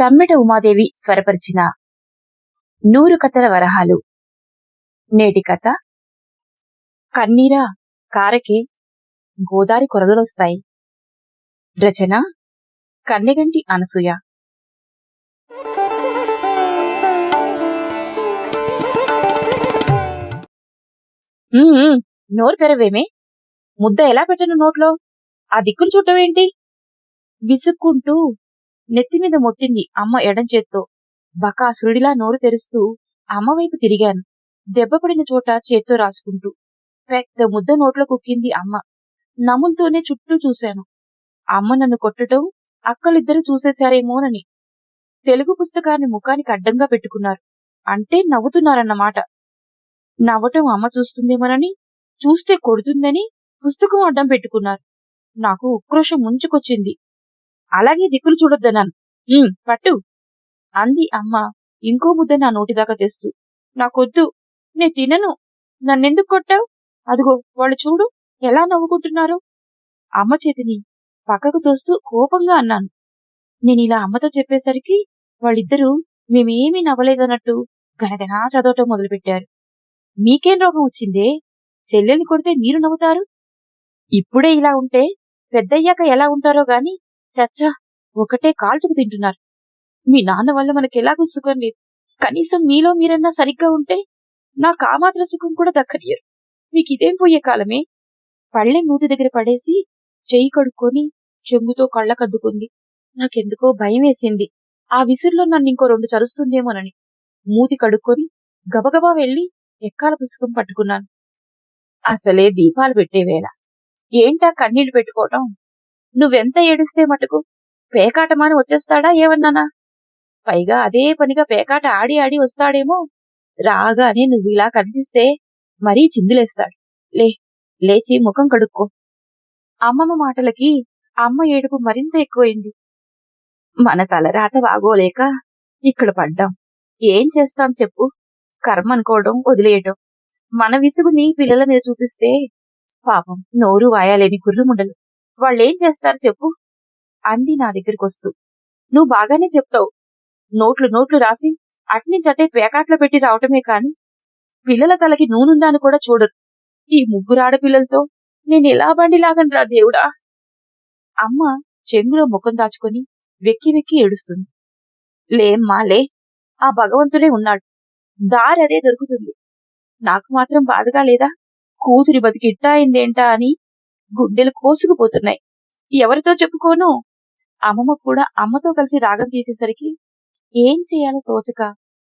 సమ్మెట ఉమాదేవి స్వరపరిచిన నూరు కథల వరహాలు. నేటి కథ. కన్నీరా కారకి గోదారి కొరదలొస్తాయి. రచన. కన్నెగంటి అనసూయ. ఉమ్, నోరు తెరవేమే. ముద్ద ఎలా పెట్టను నోట్లో? ఆ దిక్కులు చూడటమేంటి విసుక్కుంటూ నెత్తి మీద మొట్టింది అమ్మ ఎడం చేత్తో. బకాసురుడిలా నోరు తెరుస్తూ అమ్మవైపు తిరిగాను. దెబ్బపడిన చోట చేత్తో రాసుకుంటూ. పెద్ద ముద్ద నోట్లో కుక్కింది అమ్మ. నములతోనే చుట్టూ చూశాను. అమ్మ నన్ను కొట్టడం అక్కలిద్దరూ చూసేశారేమోనని. తెలుగు పుస్తకాన్ని ముఖానికి అడ్డంగా పెట్టుకున్నారు. అంటే నవ్వుతున్నారన్నమాట. నవ్వటం అమ్మ చూస్తుందేమోనని చూస్తే కొడుతుందని పుస్తకం అడ్డం పెట్టుకున్నారు. నాకు ఉక్రోషం ముంచుకొచ్చింది. అలాగే దిక్కులు చూడొద్దన్నాను "ఉమ్, పట్టు. అంది అమ్మ. ఇంకో ముద్ద నా నోటిదాకా తెస్తూ. నాకొద్దు. నే తినను. నన్నెందుకు కొట్టావు? అదిగో వాళ్ళు చూడు. ఎలా నవ్వుకుంటున్నారు. అమ్మ చేతిని పక్కకు తోస్తూ కోపంగా అన్నాను. నేనిలా అమ్మతో చెప్పేసరికి వాళ్ళిద్దరూ మేమేమీ నవ్వలేదన్నట్టు గనగనా చదవటం మొదలుపెట్టారు. మీకేం రోగం వచ్చిందే? చెల్లెల్ని కొడితే మీరు నవ్వుతారు? ఇప్పుడే ఇలా ఉంటే పెద్దయ్యాక ఎలా ఉంటారో గాని చచ్చా ఒకటే కాల్చుకు తింటున్నారు. మీ నాన్న వల్ల మనకెలాగూ సుఖం లేదు. కనీసం మీలో మీరన్నా సరిగ్గా ఉంటే నాకు ఆ మాత్రం సుఖం కూడా దక్కనియరు మీకు ఇదేం పోయే కాలమే? పళ్ళెం మూతి దగ్గర పడేసి చెయ్యి కడుక్కొని చెంగుతో కళ్ళకద్దుకుంది నాకెందుకో భయం వేసింది ఆ విసురులో నన్ను ఇంకో రెండు చరుస్తుందేమోనని. మూతి కడుక్కొని గబగబా వెళ్ళి ఎక్కాల పుస్తకం పట్టుకున్నాను. అసలే దీపాలు పెట్టేవేళ ఏంటా కన్నీళ్ళు పెట్టుకోవటం? నువ్వెంత ఏడిస్తే మటుకు? పేకాటమాని వచ్చేస్తాడా ఏమన్నానా? పైగా అదే పనిగా పేకాట ఆడి ఆడి వస్తాడేమో? రాగానే నువ్వు ఇలా కనిపిస్తే మరీ చిందులేస్తాడు. లే లేచి ముఖం కడుక్కో. అమ్మమ్మ మాటలకి అమ్మ ఏడుపు మరింత ఎక్కువైంది. మన తలరాత వాగోలేక ఇక్కడ పడ్డాం. ఏం చేస్తాం చెప్పు? కర్మ అనుకోవడం వదిలేయటం మన విసుగుని పిల్లల మీద చూపిస్తే పాపం నోరు వాయాలేని కుర్రముండలు వాళ్ళేం చేస్తారు చెప్పు. అంది నా దగ్గరకొస్తూ. నువ్వు బాగానే చెప్తావు. నోట్లు నోట్లు రాసి అట్నించటే పేకాట్లో పెట్టి రావటమే కాని పిల్లల తలకి నూనుందా అని కూడా చూడరు. ఈ ముగ్గురు ఆడపిల్లలతో నేను ఎలా బండిలాగను రా దేవుడా? అమ్మ చెంగులో ముఖం దాచుకొని వెక్కి వెక్కి ఏడుస్తుంది. లేమ్మా లే. ఆ భగవంతుడే ఉన్నాడు. దారి అదే దొరుకుతుంది. నాకు మాత్రం బాధగా లేదా? కూతురి బతికి ఇట్టా అయిందేంటా అని గుండెలు కోసుకుపోతున్నాయి. ఎవరితో చెప్పుకోను? అమ్మమ్మ కూడా అమ్మతో కలిసి రాగం తీసేసరికి ఏం చేయాలో తోచక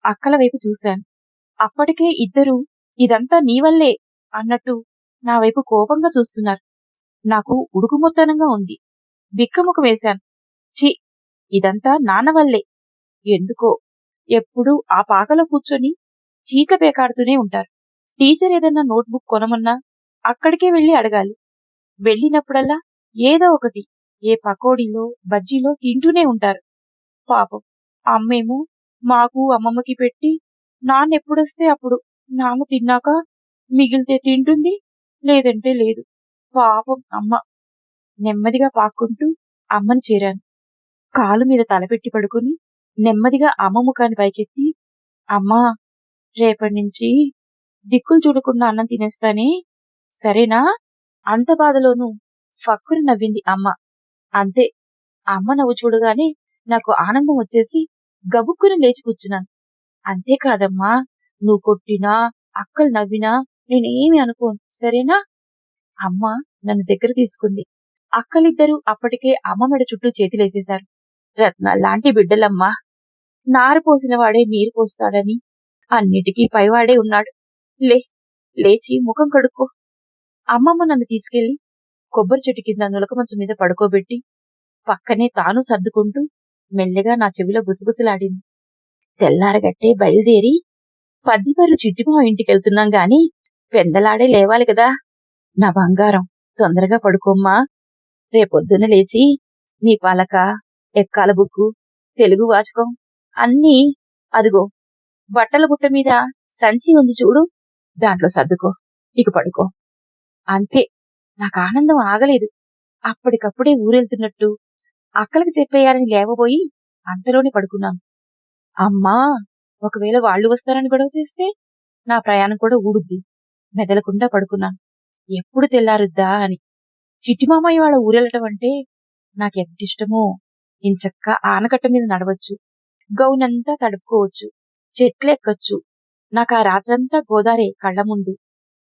అక్కల వైపు చూశాను. అప్పటికే ఇద్దరూ ఇదంతా నీ వల్లే అన్నట్టు నా వైపు కోపంగా చూస్తున్నారు. నాకు ఉడుకుమొత్తనంగా ఉంది. బిక్కముఖం వేశాను. చి ఇదంతా నాన్న వల్లే. ఎందుకో? ఎప్పుడూ ఆ పాకలో కూర్చొని చీక పేకాడుతూనే ఉంటారు. టీచర్ ఏదన్నా నోట్బుక్ కొనమన్నా అక్కడికే వెళ్ళి అడగాలి. వెళ్ళినప్పుడల్లా ఏదో ఒకటి ఏ పకోడీలో బజ్జీలో తింటూనే ఉంటారు. పాపం అమ్మేమో మాకు అమ్మమ్మకి పెట్టి నాన్న ఎప్పుడొస్తే అప్పుడు నాన్న తిన్నాక మిగిలితే తింటుంది లేదంటే లేదు. పాపం అమ్మ నెమ్మదిగా పాక్కుంటూ అమ్మని చేరాను. కాలు మీద తలపెట్టి పడుకుని నెమ్మదిగా అమ్మ ముఖాన్ని పైకెత్తి అమ్మా రేపటి నుంచి దిక్కులు చూడకుండా అన్నం తినేస్తానే? సరేనా? అంత బాధలోనూ ఫక్కురు నవ్వింది అమ్మ. అంతే అమ్మ నవ్వు చూడగానే నాకు ఆనందం వచ్చేసి గబుక్కుని లేచి కూర్చున్నాను. అంతేకాదమ్మా నువ్వు కొట్టినా అక్కలు నవ్వినా నేనేమి అనుకోను సరేనా? అమ్మ నన్ను దగ్గర తీసుకుంది. అక్కలిద్దరూ అప్పటికే అమ్మ మెడ చుట్టూ చేతులేసేశారు. రత్న లాంటి బిడ్డలమ్మా. నారు పోసిన వాడే నీరు పోస్తాడని అన్నిటికీ పైవాడే ఉన్నాడు. లే లేచి ముఖం కడుక్కో. అమ్మమ్మ నన్ను తీసుకెళ్ళి కొబ్బరి చెట్టు కింద నులకమంచం మీద పడుకోబెట్టి పక్కనే తాను సర్దుకుంటూ మెల్లగా నా చెవిలో గుసగుసలాడింది. తెల్లారగట్టే బయలుదేరి పద్దిపర్లు చిట్టుమా ఇంటికెళ్తున్నాం గాని పెందలాడే లేవాలి కదా. నా బంగారం తొందరగా పడుకోమ్మా. రేపొద్దున లేచి నీ పలక ఎక్కాల బుక్కు తెలుగు వాచకం అన్నీ అదిగో బట్టల బుట్ట మీద సంచి ఉంది చూడు. దాంట్లో సర్దుకో ఇక పడుకో. అంతే. నాకు ఆనందం ఆగలేదు. అప్పటికప్పుడే ఊరెళ్తున్నట్టు అక్కలకు చెప్పేయాలని లేవబోయి అంతలోనే పడుకున్నాను అమ్మా! ఒకవేళ వాళ్ళు వస్తారని గొడవ చేస్తే నా ప్రయాణం కూడా ఊడుద్ది. మెదలకుండా పడుకున్నాను ఎప్పుడు తెల్లారుద్దా అని. చిట్టి మామయ్య వాళ్ళ ఊరెళ్ళటం అంటే నాకెంత ఇష్టమో. ఇంచక్క ఆనకట్ట మీద నడవచ్చు. గౌనంతా తడుపుకోవచ్చు. చెట్లెక్కచ్చు. నాకు ఆ రాత్రంతా గోదారే కళ్ళ ముందు.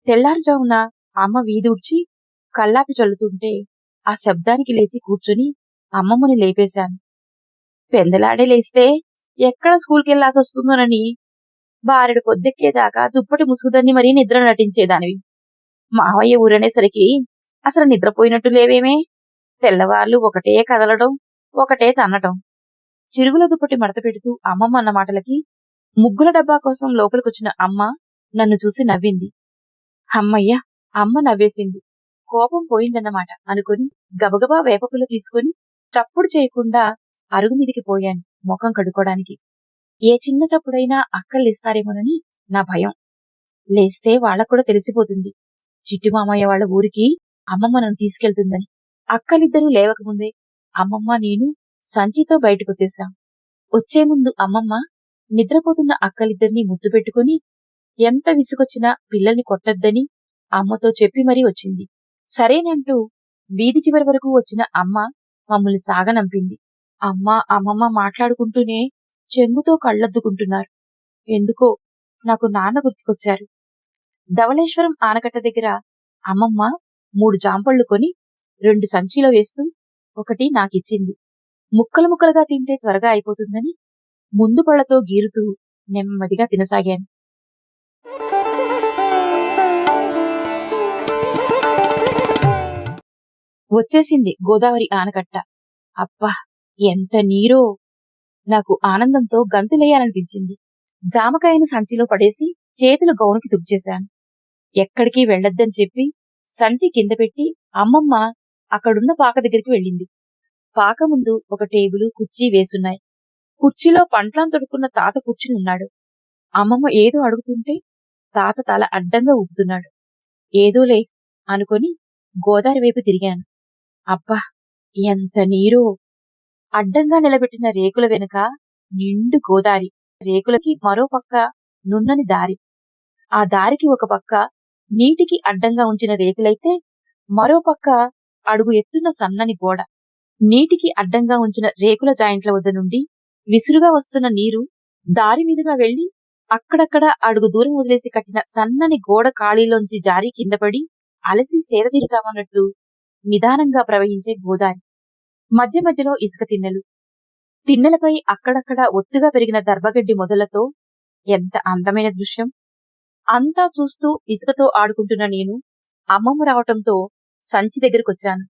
తెల్లారుజామున అమ్మ వీధుడ్చి కల్లాపి చల్లుతుంటే ఆ శబ్దానికి లేచి కూర్చుని అమ్మమ్మని లేపేశాను. పెందలాడే లేస్తే ఎక్కడ స్కూల్కి వెళ్ళాల్సి వస్తుందోనని బారెడు పొద్దెక్కేదాకా దుప్పటి ముసుగుదాన్ని మరీ నిద్ర నటించేదానివి. మావయ్య ఊరనేసరికి అసలు నిద్రపోయినట్టు లేవేమే? తెల్లవార్లు ఒకటే కదలడం ఒకటే తన్నటం. చిరుగుల దుప్పటి మడత పెడుతూ అమ్మమ్మ అన్న మాటలకి ముగ్గుల డబ్బా కోసం లోపలికొచ్చిన అమ్మ నన్ను చూసి నవ్వింది. అమ్మయ్య అమ్మ నవ్వేసింది. కోపం పోయిందన్నమాట. అనుకుని గబగబా వేపపులు తీసుకుని చప్పుడు చేయకుండా అరుగు మీదికి పోయాను ముఖం కడుక్కోడానికి. ఏ చిన్న చప్పుడైనా అక్కర్లేస్తారేమోనని నా భయం. లేస్తే వాళ్ళకు కూడా తెలిసిపోతుంది. చిట్టు మామయ్య వాళ్ళ ఊరికి అమ్మమ్మ నన్ను తీసుకెళ్తుందని. అక్కలిద్దరూ లేవకముందే అమ్మమ్మ నేను సంచితో బయటకొచ్చేశాం. వచ్చే ముందు అమ్మమ్మ నిద్రపోతున్న అక్కలిద్దరినీ ముద్దు పెట్టుకుని ఎంత విసుగొచ్చినా పిల్లల్ని కొట్టొద్దని అమ్మతో చెప్పి మరీ వచ్చింది. సరేనంటూ వీధి చివరి వరకు వచ్చిన అమ్మ మమ్మల్ని సాగనంపింది. అమ్మ అమ్మమ్మ మాట్లాడుకుంటూనే చెంగుతో కళ్ళద్దుకుంటున్నారు. ఎందుకో నాకు నాన్న గుర్తుకొచ్చారు. ధవళేశ్వరం ఆనకట్ట దగ్గర అమ్మమ్మ మూడు జాంపళ్ళు కొని రెండు సంచిలో వేస్తూ ఒకటి నాకిచ్చింది. ముక్కలు ముక్కలుగా తింటే త్వరగా అయిపోతుందని ముందు పళ్ళతో గీరుతూ నెమ్మదిగా తినసాగాను. వచ్చేసింది గోదావరి ఆనకట్ట. అబ్బా ఎంత నీరో! నాకు ఆనందంతో గంతులేయాలనిపించింది. జామకాయను సంచిలో పడేసి చేతులు గౌనుకి తుడిచేశాను. ఎక్కడికి వెళ్ళొద్దని చెప్పి సంచి కింద పెట్టి అమ్మమ్మ అక్కడున్న పాక దగ్గరికి వెళ్ళింది. పాక ముందు ఒక టేబుల్ కుర్చీ వేసున్నాయి. కుర్చీలో పంట్లం తొడుక్కున్న తాత కూర్చుని ఉన్నాడు. అమ్మమ్మ ఏదో అడుగుతుంటే తాత తల అడ్డంగా ఊపుతున్నాడు. ఏదోలే అనుకొని గోదావరి వైపు తిరిగాను. అబ్బా ఎంత నీరో! అడ్డంగా నిలబెట్టిన రేకుల వెనుక నిండు గోదారి. రేకులకి మరో పక్క నున్నని దారి. ఆ దారికి ఒక పక్క నీటికి అడ్డంగా ఉంచిన రేకులైతే మరో పక్క అడుగు ఎత్తున్న సన్నని గోడ. నీటికి అడ్డంగా ఉంచిన రేకుల జాయింట్ల వద్ద నుండి విసురుగా వస్తున్న నీరు దారి మీదుగా వెళ్ళి అక్కడక్కడ అడుగు దూరం వదిలేసి కట్టిన సన్నని గోడ ఖాళీలోంచి జారి కిందపడి అలసి సేదతీరుతామన్నట్టు నిదానంగా ప్రవహించే గోదారి. మధ్య మధ్యలో ఇసుక తిన్నెలు. తిన్నెలపై అక్కడక్కడ ఒత్తుగా పెరిగిన దర్భగడ్డి మొదలతో ఎంత అందమైన దృశ్యం. అంతా చూస్తూ ఇసుకతో ఆడుకుంటున్న నేను అమ్మమ్మ రావటంతో సంచి దగ్గరకొచ్చాను.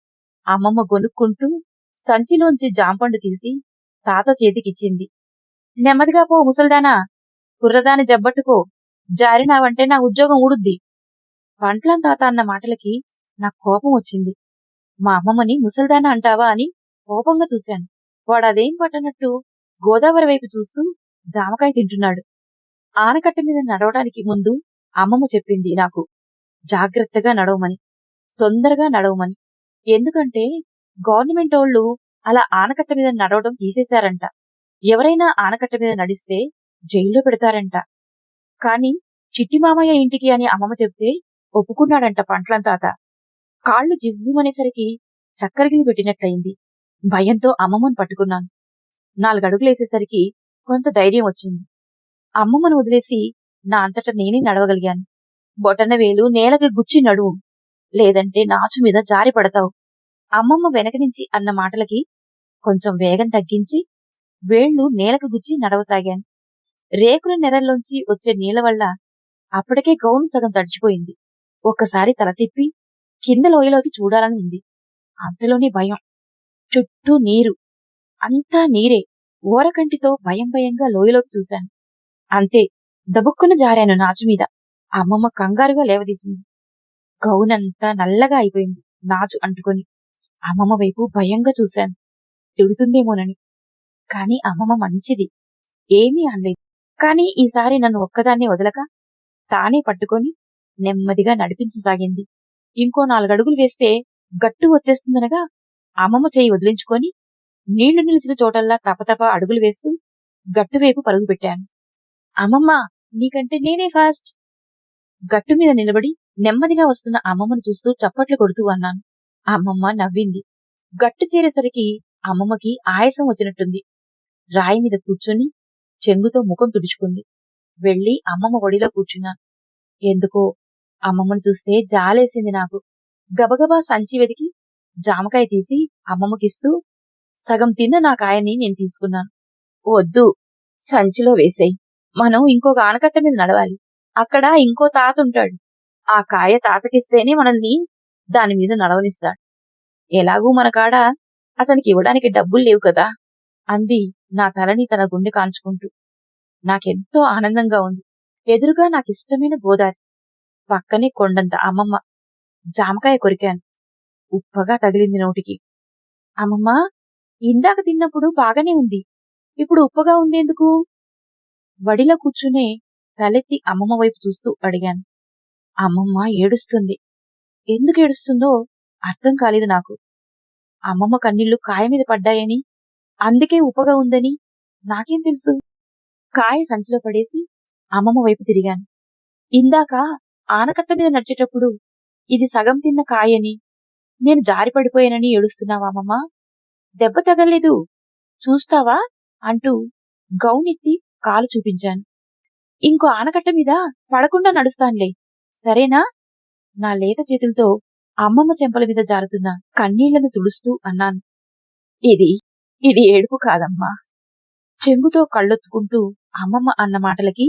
అమ్మమ్మ గొనుక్కుంటూ సంచిలోంచి జాంపండు తీసి తాత చేతికిచ్చింది. నెమ్మదిగా పో ముసల్దానా కుర్రదాని జబ్బట్టుకో జారినావంటే నా ఉద్యోగం ఊడుద్ది. పంట్లం తాత అన్న మాటలకి నాకు కోపం వచ్చింది. మా అమ్మమ్మని ముసల్దాన అంటావా అని కోపంగా చూశాను. వాడు అదేం పట్టనట్టు గోదావరి వైపు చూస్తూ జామకాయ తింటున్నాడు. ఆనకట్ట మీద నడవడానికి ముందు అమ్మమ్మ చెప్పింది నాకు జాగ్రత్తగా నడవమని తొందరగా నడవమని. ఎందుకంటే గవర్నమెంట్ వాళ్ళు అలా ఆనకట్ట మీద నడవడం తీసేశారంట. ఎవరైనా ఆనకట్ట మీద నడిస్తే జైల్లో పెడతారంట. కాని చిట్టి మామయ్య ఇంటికి అని అమ్మమ్మ చెప్తే ఒప్పుకున్నాడంట పంట్లం తాత. కాళ్ళు జివ్వుమనేసరికి చక్కరగిలి పెట్టినట్టయింది. భయంతో అమ్మమ్మను పట్టుకున్నాను. నాలుగడుగులేసేసరికి కొంత ధైర్యం వచ్చింది. అమ్మమ్మను వదిలేసి నా అంతటా నేనే నడవగలిగాను. బొటన వేలు నేలకి గుచ్చి నడువు. లేదంటే నాచు మీద జారి పడతావు. అమ్మమ్మ వెనక నుంచి అన్న మాటలకి కొంచెం వేగం తగ్గించి వేళ్ళు నేలకు గుచ్చి నడవసాగాను. రేకుల నెరల్లోంచి వచ్చే నీళ్ళ వల్ల అప్పటికే గౌను సగం తడిచిపోయింది. ఒక్కసారి తల తిప్పి కింద లోయలోకి చూడాలని ఉంది. అంతలోనే భయం. చుట్టూ నీరు. అంతా నీరే. ఓరకంటితో భయం భయంగా లోయలోకి చూశాను. అంతే. దబుక్కున జారాను నాచు మీద. అమ్మమ్మ కంగారుగా లేవదీసింది. గౌనంతా నల్లగా అయిపోయింది నాచు అంటుకొని. అమ్మమ్మ వైపు భయంగా చూశాను. తిడుతుందేమోనని. కాని అమ్మమ్మ మంచిది. ఏమీ అనలేదు. కాని ఈసారి నన్ను ఒక్కదాన్నే వదలక తానే పట్టుకొని నెమ్మదిగా నడిపించసాగింది. ఇంకో నాలుగడుగులు వేస్తే గట్టు వచ్చేస్తుందనగా అమ్మమ్మ చేయి వదిలించుకొని నీళ్ళు నిలిచిన చోటల్లా తపతప అడుగులు వేస్తూ గట్టువైపు పరుగు పెట్టాను. అమ్మమ్మ నీకంటే నేనే ఫాస్ట్. గట్టు మీద నిలబడి నెమ్మదిగా వస్తున్న అమ్మమ్మను చూస్తూ చప్పట్లు కొడుతూ అన్నాను. అమ్మమ్మ నవ్వింది. గట్టు చేరేసరికి అమ్మమ్మకి ఆయాసం వచ్చినట్టుంది. రాయి మీద కూర్చొని చెంగుతో ముఖం తుడుచుకుంది. వెళ్ళి అమ్మమ్మ ఒడిలో కూర్చున్నాను ఎందుకో అమ్మమ్మను చూస్తే జాలేసింది నాకు. గబగబా సంచి వెతికి జామకాయ తీసి అమ్మమ్మకిస్తూ సగం తిన్న నా కాయని నేను తీసుకున్నాను వద్దు సంచిలో వేసేయి. మనం ఇంకొక ఆనకట్ట మీద నడవాలి. అక్కడ ఇంకో తాత ఉంటాడు. ఆ కాయ తాతకిస్తేనే మనల్ని దాని మీద నడవనిస్తాడు. ఎలాగూ మన కాడ అతనికి ఇవ్వడానికి డబ్బులు లేవు కదా అంది నా తలని తన గుండె కాంచుకుంటూ. నాకెంతో ఆనందంగా ఉంది. ఎదురుగా నాకిష్టమైన గోదారి. పక్కనే కొండంత అమ్మమ్మ. జామకాయ కొరికాను. ఉప్పగా తగిలింది నోటికి. అమ్మమ్మ ఇందాక తిన్నప్పుడు బాగానే ఉంది. ఇప్పుడు ఉప్పగా ఉందెందుకు? వడిలో కూర్చునే తలెత్తి అమ్మమ్మ వైపు చూస్తూ అడిగాను. అమ్మమ్మ ఏడుస్తుంది. ఎందుకు ఏడుస్తుందో అర్థం కాలేదు నాకు. అమ్మమ్మ కన్నీళ్ళు కాయ మీద పడ్డాయని అందుకే ఉప్పగా ఉందని నాకేం తెలుసు? కాయ సంచిలో పడేసి అమ్మమ్మ వైపు తిరిగాను. ఇందాక ఆనకట్ట మీద నడిచేటప్పుడు ఇది సగం తిన్న కాయని నేను జారి పడిపోయానని అమ్మమ్మ దెబ్బ తగలేదు చూస్తావా? అంటూ గౌనెత్తి కాలు చూపించాను. ఇంకో ఆనకట్ట మీద పడకుండా నడుస్తానులే. సరేనా? నా లేత చేతులతో అమ్మమ్మ చెంపల మీద జారుతున్న కన్నీళ్ళను తుడుస్తూ అన్నాను. ఇది ఇది ఏడుపు కాదమ్మా. చెంగుతో కళ్ళొత్తుకుంటూ అమ్మమ్మ అన్న మాటలకి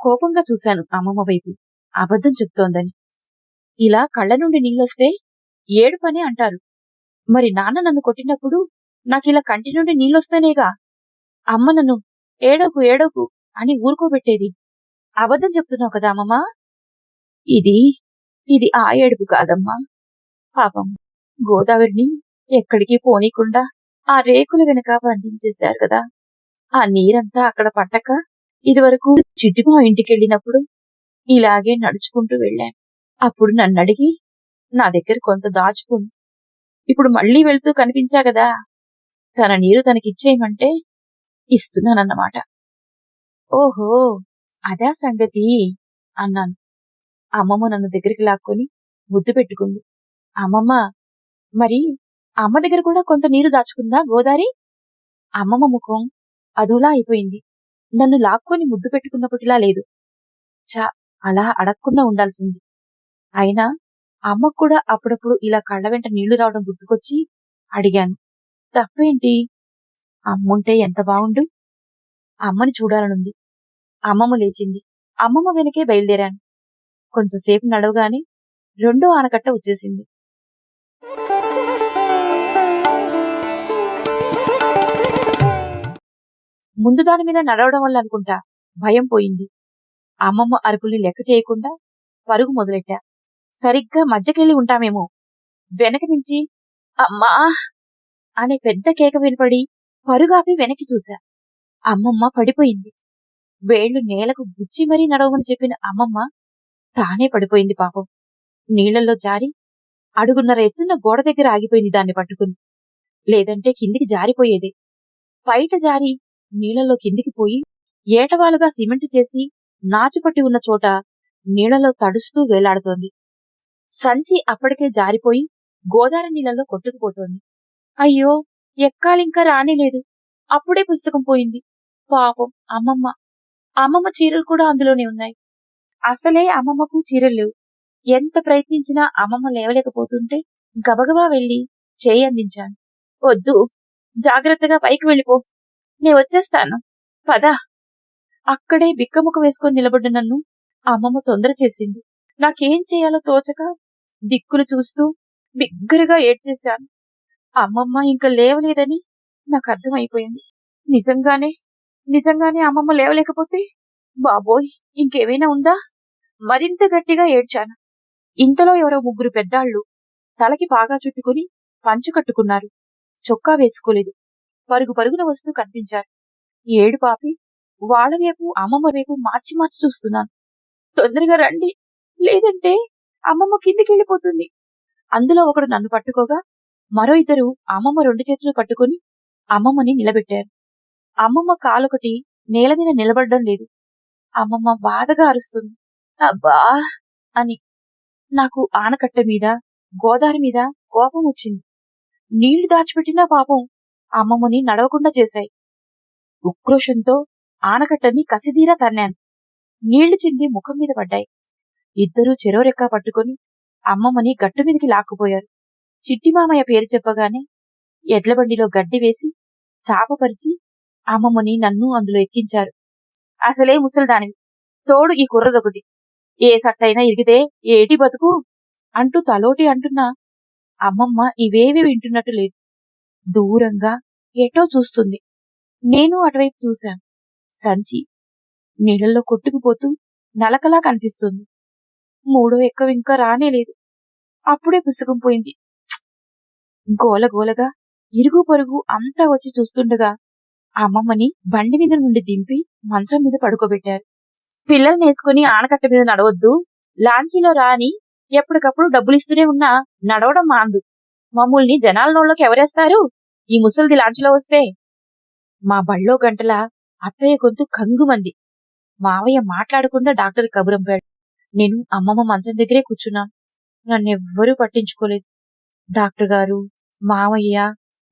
కోపంగా చూశాను అమ్మమ్మ వైపు. అబద్ధం చెప్తోందని. ఇలా కళ్ళ నుండి నీళ్ళొస్తే ఏడుపని అంటారు. మరి నాన్న నన్ను కొట్టినప్పుడు నాకిలా కంటి నుండి నీళ్ళొస్తేనేగా? అమ్మ నన్ను ఏడోకు ఏడోకు అని ఊరుకోబెట్టేది. అబద్ధం చెప్తున్నావు కదా అమ్మమ్మా. ఇది ఇది ఆ ఏడుపు కాదమ్మా. పాపం గోదావరిని ఎక్కడికి పోనీకుండా ఆ రేకుల వెనక బంధించేశారు కదా. ఆ నీరంతా అక్కడ పట్టక ఇదివరకు చిట్టుమా ఇంటికెళ్ళినప్పుడు ఇలాగే నడుచుకుంటూ వెళ్ళాను. అప్పుడు నన్ను అడిగి నా దగ్గర కొంత దాచుకుంది. ఇప్పుడు మళ్ళీ వెళ్తూ కనిపించా కదా? తన నీరు తనకిచ్చేయమంటే ఇస్తున్నానన్నమాట. ఓహో అదా సంగతి? అన్నాను. అమ్మమ్మ నన్ను దగ్గరికి లాక్కొని ముద్దు పెట్టుకుంది. అమ్మమ్మ మరి అమ్మ దగ్గర కూడా కొంత నీరు దాచుకుందా గోదారి? అమ్మమ్మ ముఖం అదోలా అయిపోయింది. నన్ను లాక్కొని ముద్దు పెట్టుకున్నప్పటిలా లేదు. చా అలా అడగకుండా ఉండాల్సింది. అయినా అమ్మకు కూడా అప్పుడప్పుడు ఇలా కళ్ళ వెంట నీళ్ళు రావడం గుర్తుకొచ్చి అడిగాను. తప్పేంటి? అమ్ముంటే ఎంత బాగుండు అమ్మని చూడాలనుంది. అమ్మమ్మ లేచింది. అమ్మమ్మ వెనకే బయలుదేరాను. కొంచెంసేపు నడవగానే రెండో ఆనకట్ట వచ్చేసింది. ముందు దాని మీద నడవడం వల్ల అనుకుంటా భయం పోయింది. అమ్మమ్మ అరుపుల్ని లెక్క చేయకుండా పరుగు మొదలెట్టా. సరిగ్గా మధ్యకెళ్ళి ఉంటామేమో. వెనక నుంచి అమ్మా అనే పెద్ద కేక వినపడి పరుగాపి వెనక్కి చూశా. అమ్మమ్మ పడిపోయింది. వేళ్ళు నేలకు గుచ్చి మరీ నడవమని చెప్పిన అమ్మమ్మ తానే పడిపోయింది పాపం. నీళ్ళలో జారి అడుగున్నర ఎత్తున్న గోడ దగ్గర ఆగిపోయింది దాన్ని పట్టుకుని. లేదంటే కిందికి జారిపోయేదే. బయట జారి నీళ్ళలో కిందికి పోయి ఏటవాలుగా సిమెంట్ చేసి నాచుపట్టి ఉన్న చోట నీళ్ళలో తడుస్తూ వేలాడుతోంది. సంచి అప్పటికే జారిపోయి గోదావరి నీళ్ళలో కొట్టుకుపోతోంది. అయ్యో ఎక్కాలింకా రానేలేదు. అప్పుడే పుస్తకం పోయింది. పాపం అమ్మమ్మ. అమ్మమ్మ చీరలు కూడా అందులోనే ఉన్నాయి. అసలే అమ్మమ్మకు చీరలు లేవు. ఎంత ప్రయత్నించినా అమ్మమ్మ లేవలేకపోతుంటే గబగబా వెళ్ళి చేయి అందించాను. వద్దు జాగ్రత్తగా పైకి వెళ్ళిపో. నే వచ్చేస్తాను. పద. అక్కడే బిక్కముక వేసుకొని నిలబడ్డ నన్ను అమ్మమ్మ తొందర చేసింది. నాకేం చేయాలో తోచక దిక్కులు చూస్తూ బిగ్గరగా ఏడ్చేశాను. అమ్మమ్మ ఇంకా లేవలేదని నాకు అర్థమైపోయింది. నిజంగానే నిజంగానే అమ్మమ్మ లేవలేకపోతే బాబోయ్ ఇంకేమైనా ఉందా? మరింత గట్టిగా ఏడ్చాను. ఇంతలో ఎవరో ముగ్గురు పెద్దాళ్ళు తలకి బాగా చుట్టుకుని పంచు కట్టుకున్నారు. చొక్కా వేసుకోలేదు. పరుగు పరుగున వస్తూ కనిపించారు. ఏడు పాపి వాళ్ళ వైపు అమ్మమ్మ వైపు మార్చి మార్చి చూస్తున్నాను. తొందరగా రండి. లేదంటే అమ్మమ్మ కిందికి వెళ్ళిపోతుంది. అందులో ఒకడు నన్ను పట్టుకోగా మరో ఇద్దరు అమ్మమ్మ రెండు చేతులు పట్టుకుని అమ్మమ్మని నిలబెట్టారు. అమ్మమ్మ కాలొకటి నేల మీద నిలబడడం లేదు. అమ్మమ్మ బాధగా అరుస్తుంది. అబ్బా! అని. నాకు ఆనకట్ట మీద గోదావరి మీద కోపం వచ్చింది. నీళ్ళు దాచిపెట్టినా పాపం అమ్మమ్మని నడవకుండా చేశాయి. ఉక్రోషంతో ఆనకట్టని కసిదీరా తన్నాను. నీళ్ళు చింది ముఖం మీద పడ్డాయి. ఇద్దరూ చెరోరెక్క పట్టుకొని అమ్మమ్మని గట్టు మీదకి లాక్కుపోయారు. చిట్టి మామయ్య పేరు చెప్పగానే ఎడ్లబండిలో గడ్డి వేసి చాపపరిచి అమ్మమ్మని నన్ను అందులో ఎక్కించారు. అసలే ముసలిదానివి. తోడు ఈ కుర్రదొకటి. ఏ సట్టైనా ఇరిగితే ఏటి బతుకు? అంటూ తలోటి అంటున్నా అమ్మమ్మ ఇవేవి వింటున్నట్టు లేదు. దూరంగా ఎటో చూస్తుంది. నేను అటువైపు చూశాను. సంచి నీళ్ళల్లో కొట్టుకుపోతూ నలకలా కనిపిస్తుంది. మూడో ఎక్కవ ఇంకా రానేలేదు అప్పుడే పుస్తకం పోయింది. గోల గోలగా ఇరుగు పొరుగు అంతా వచ్చి చూస్తుండగా అమ్మమ్మని బండి మీద నుండి దింపి మంచం మీద పడుకోబెట్టారు. పిల్లల్ని వేసుకుని ఆనకట్ట మీద నడవద్దు. లాంచీలో రాని ఎప్పటికప్పుడు డబ్బులు ఇస్తూనే ఉన్నా నడవడం మాందు. మమ్మల్ని జనాల నోళ్ళకి ఎవరేస్తారు? ఈ ముసలిది లాంచీలో వస్తే మా బళ్ళో గంటల అత్తయ్య గొంతు కంగుమంది. మావయ్య మాట్లాడకుండా డాక్టర్ కబురంపాడు నేను అమ్మమ్మ మంచం దగ్గరే కూర్చున్నాం. నన్నెవ్వరూ పట్టించుకోలేదు. డాక్టర్ గారు మావయ్య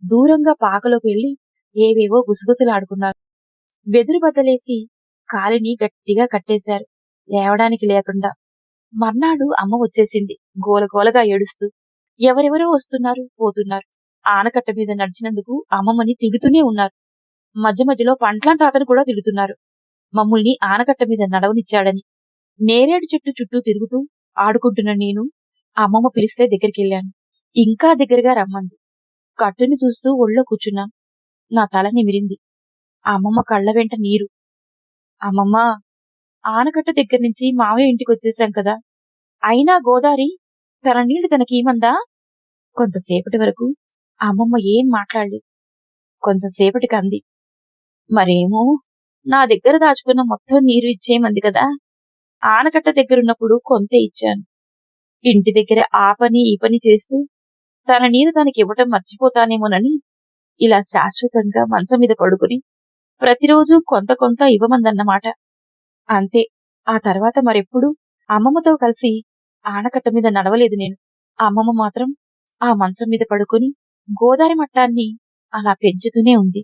దూరంగా పాకలోకి వెళ్ళి ఏవేవో గుసగుసలాడుకున్నారు. వెదురు బద్దలేసి కాలిని గట్టిగా కట్టేశారు. లేవడానికి లేకుండా. మర్నాడు అమ్మ వచ్చేసింది గోలగోలగా ఏడుస్తూ. ఎవరెవరో వస్తున్నారు పోతున్నారు. ఆనకట్ట మీద నడిచినందుకు అమ్మమ్మని తిడుతూనే ఉన్నారు. మధ్య మధ్యలో పంట్లం తాతను కూడా తిడుతున్నారు. మమ్మల్ని ఆనకట్ట మీద నడవనిచ్చాడని. నేరేడు చెట్టు చుట్టూ తిరుగుతూ ఆడుకుంటున్న నేను అమ్మమ్మ పిలిస్తే దగ్గరికెళ్ళాను. ఇంకా దగ్గరగా రమ్మంది. కట్టుని చూస్తూ ఒళ్ళో కూర్చున్నాం నా తల నిమిరింది. అమ్మమ్మ కళ్ళ వెంట నీరు. అమ్మమ్మ ఆనకట్ట దగ్గర నుంచి మావయ్య ఇంటికి వచ్చేసాం కదా. అయినా గోదారి తన నీళ్ళు తనకేమందా? కొంతసేపటి వరకు అమ్మమ్మ ఏం మాట్లాడలేదు. కొంచెంసేపటికి అంది. మరేమో? నా దగ్గర దాచుకున్న మొత్తం నీరు ఇచ్చేయమంది కదా. ఆనకట్ట దగ్గరున్నప్పుడు కొంత ఇచ్చాను. ఇంటి దగ్గర ఆ పని ఈ పని చేస్తూ తన నీరు తనకి ఇవ్వటం మర్చిపోతానేమోనని ఇలా శాశ్వతంగా మంచం మీద పడుకుని ప్రతిరోజు కొంత కొంత ఇవ్వమందన్నమాట. అంతే ఆ తర్వాత మరెప్పుడు అమ్మమ్మతో కలిసి ఆనకట్ట మీద నడవలేదు నేను. అమ్మమ్మ మాత్రం ఆ మంచం మీద పడుకుని గోదారి మట్టాన్ని అలా పెంచుతూనే ఉంది.